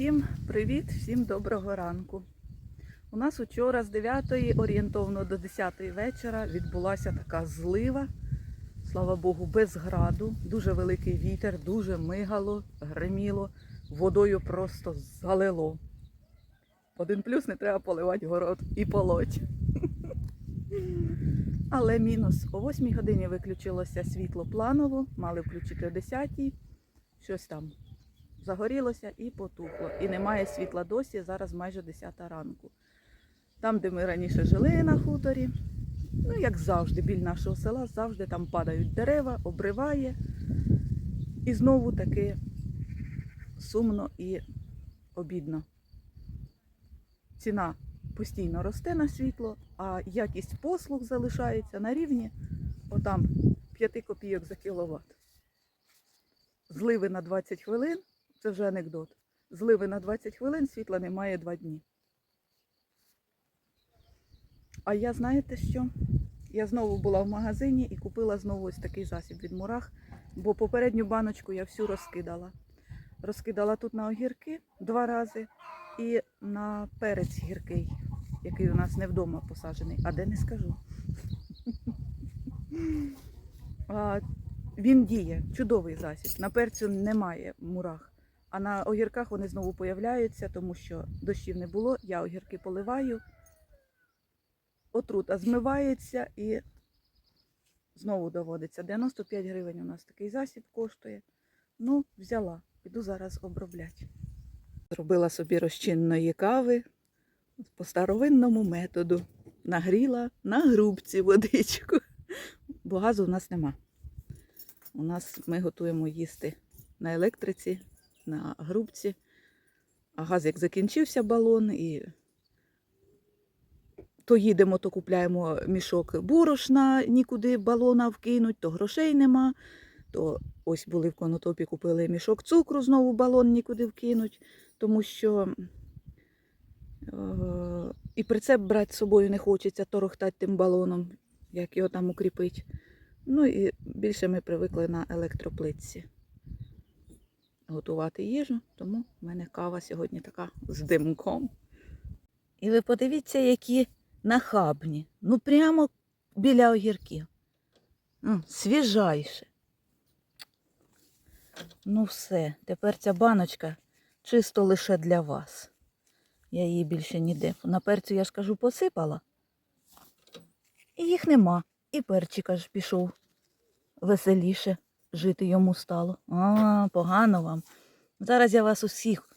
Всім привіт, всім доброго ранку. У нас учора з 9 орієнтовно до 10 вечора відбулася така злива. Слава Богу, без граду, дуже великий вітер, дуже мигало, гриміло, водою просто залило. Один плюс не треба поливати город і полоть. Але мінус. О 8 годині виключилося світло планово, мали включити о 10 щось там загорілося і потухло. І немає світла досі, зараз майже 10 ранку. Там, де ми раніше жили на хуторі, ну як завжди, біль нашого села, завжди там падають дерева, обриває. І знову таки сумно і обідно. Ціна постійно росте на світло, а якість послуг залишається на рівні отам 5 копійок за кіловат. Зливи на 20 хвилин це вже анекдот. Зливи на 20 хвилин, світла немає 2 дні. А я знаєте що? Я знову була в магазині і купила знову ось такий засіб від мурах, бо попередню баночку я всю розкидала. Розкидала тут на огірки два рази і на перець гіркий, який у нас не вдома посаджений, а де не скажу. Він діє, чудовий засіб. На перцю немає мурах. А на огірках вони знову появляються, тому що дощів не було. Я огірки поливаю, отрута змивається і знову доводиться. 95 гривень у нас такий засіб коштує. Ну, взяла, піду зараз обробляти. Зробила собі розчинної кави по старовинному методу. Нагріла на грубці водичку, бо газу в нас нема. У нас ми готуємо їсти на електриці, на грубці. А газ як закінчився балон, і то їдемо, то купляємо мішок борошна, нікуди балона вкинуть, то грошей нема. То ось були в конотопі, купили мішок цукру, знову балон нікуди вкинуть, тому що е, і прицеп брати з собою не хочеться, торохтати тим балоном, як його там укріпить. Ну і більше ми привикли на електроплитці готувати їжу, тому в мене кава сьогодні така з димком. І ви подивіться, які нахабні. Ну прямо біля огірків. Ну, свіжайше. Ну все, тепер ця баночка чисто лише для вас. Я її більше ніде. На перцю, я ж кажу, посипала. І їх нема. І перчик аж пішов веселіше жити йому стало. А, погано вам. Зараз я вас усіх.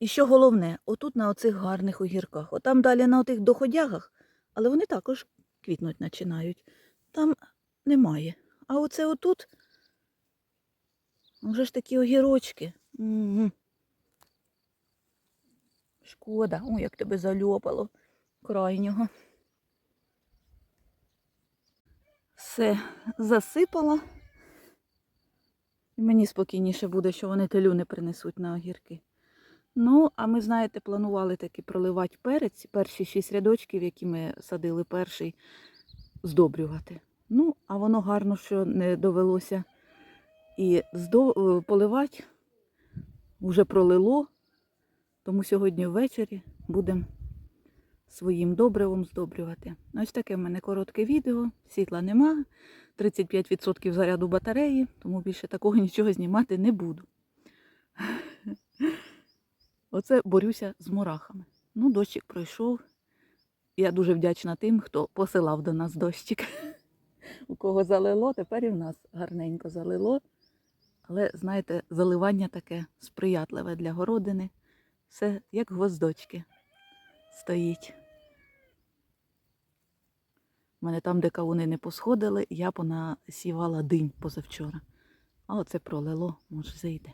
І що головне, отут на оцих гарних огірках, отам далі на отих доходягах, але вони також квітнуть починають. Там немає. А оце отут вже ж такі огірочки. Угу. Шкода, о, як тебе зальопало крайнього. Все засипала. Мені спокійніше буде, що вони телю не принесуть на огірки. Ну, а ми, знаєте, планували таки проливати перець, перші шість рядочків, які ми садили перший, здобрювати. Ну, а воно гарно, що не довелося і здо... поливати. Вже пролило, тому сьогодні ввечері будемо своїм добривом здобрювати. Ось таке в мене коротке відео, світла нема, 35% заряду батареї, тому більше такого нічого знімати не буду. Оце борюся з мурахами. Ну, дощик пройшов. Я дуже вдячна тим, хто посилав до нас дощик. У кого залило, тепер і в нас гарненько залило. Але, знаєте, заливання таке сприятливе для городини. Все як гвоздочки стоїть. У мене там, де кавуни не посходили, я понасівала динь позавчора. А оце пролило, може зайде.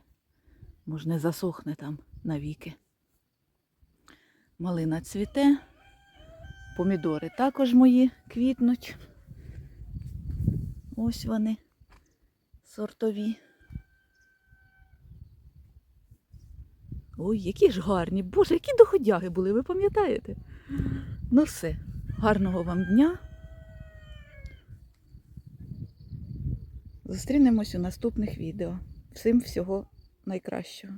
Може не засохне там навіки. Малина цвіте, помідори також мої квітнуть. Ось вони сортові. Ой, які ж гарні. Боже, які доходяги були, ви пам'ятаєте? Ну все, гарного вам дня. Зустрінемось у наступних відео. Всім всього найкращого.